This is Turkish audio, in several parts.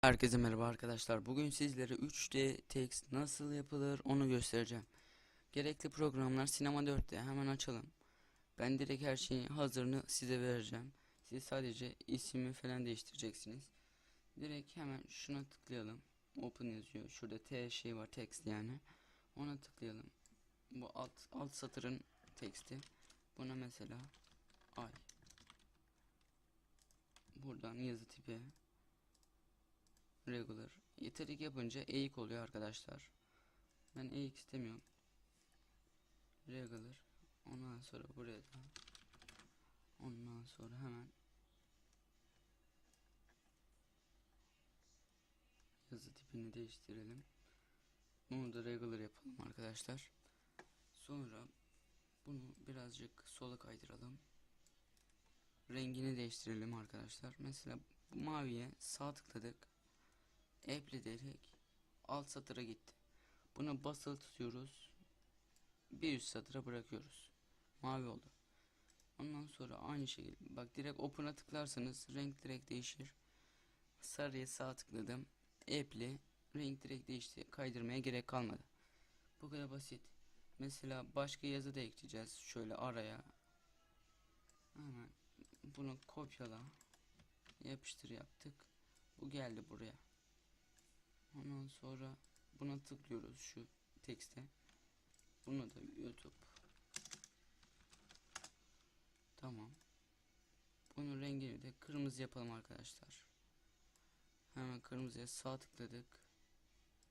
Herkese merhaba arkadaşlar. Bugün sizlere 3D text nasıl yapılır onu göstereceğim. Gerekli programlar Cinema 4'te hemen açalım. Ben direkt her şeyin hazırını size vereceğim. Siz sadece ismi falan değiştireceksiniz. Direkt hemen şuna tıklayalım. Open yazıyor. Şurada T şey var text yani. Ona tıklayalım. Bu alt alt satırın teksti. Buna mesela ay. Buradan yazı tipi regular. Yeterik yapınca eğik oluyor arkadaşlar. Ben eğik istemiyorum. Regular. Ondan sonra buraya da. Ondan sonra hemen yazı tipini değiştirelim. Bunu da regular yapalım arkadaşlar. Sonra bunu birazcık sola kaydıralım. Rengini değiştirelim arkadaşlar. Mesela bu maviye sağ tıkladık. Apply dedik. Alt satıra gitti. Buna basılı tutuyoruz. Bir üst satıra bırakıyoruz. Mavi oldu. Ondan sonra aynı şekilde bak direkt open'a tıklarsanız renk direkt değişir. Sarıya sağ tıkladım. Apply renk direkt değişti. Kaydırmaya gerek kalmadı. Bu kadar basit. Mesela başka yazı da ekleyeceğiz. Şöyle araya. Hemen bunu kopyala. Yapıştır yaptık. Bu geldi buraya. Ondan sonra buna tıklıyoruz şu tekste. Bunu da YouTube. Tamam. Bunun rengini de kırmızı yapalım arkadaşlar. Hemen kırmızıya sağ tıkladık.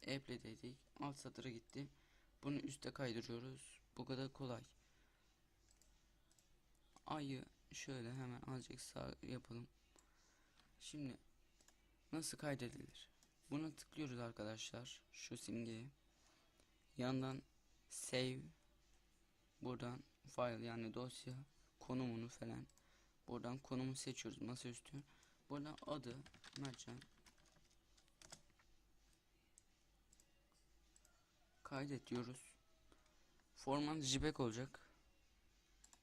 Apply dedik. Alt satıra gitti. Bunu üste kaydırıyoruz. Bu kadar kolay. Ayı şöyle hemen azıcık sağ yapalım. Şimdi nasıl kaydedilir? Buna tıklıyoruz arkadaşlar. Şu simgeye. Yandan save. Buradan file yani dosya konumunu falan. Buradan konumu seçiyoruz masaüstü. Buradan adı Mertcan. Kaydet diyoruz. Format JPEG olacak.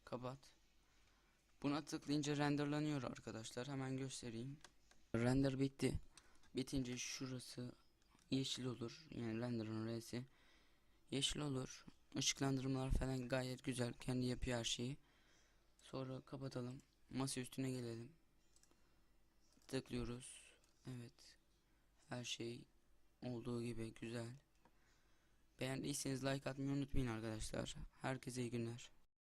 Kapat. Buna tıklayınca renderlanıyor arkadaşlar. Hemen göstereyim. Render bitti. Bitince şurası yeşil olur. Yani render'ın R'si. Yeşil olur. Işıklandırmalar falan gayet güzel. Kendi yapıyor her şeyi. Sonra kapatalım. Masa üstüne gelelim. Tıklıyoruz. Evet. Her şey olduğu gibi güzel. Beğendiyseniz like atmayı unutmayın arkadaşlar. Herkese iyi günler.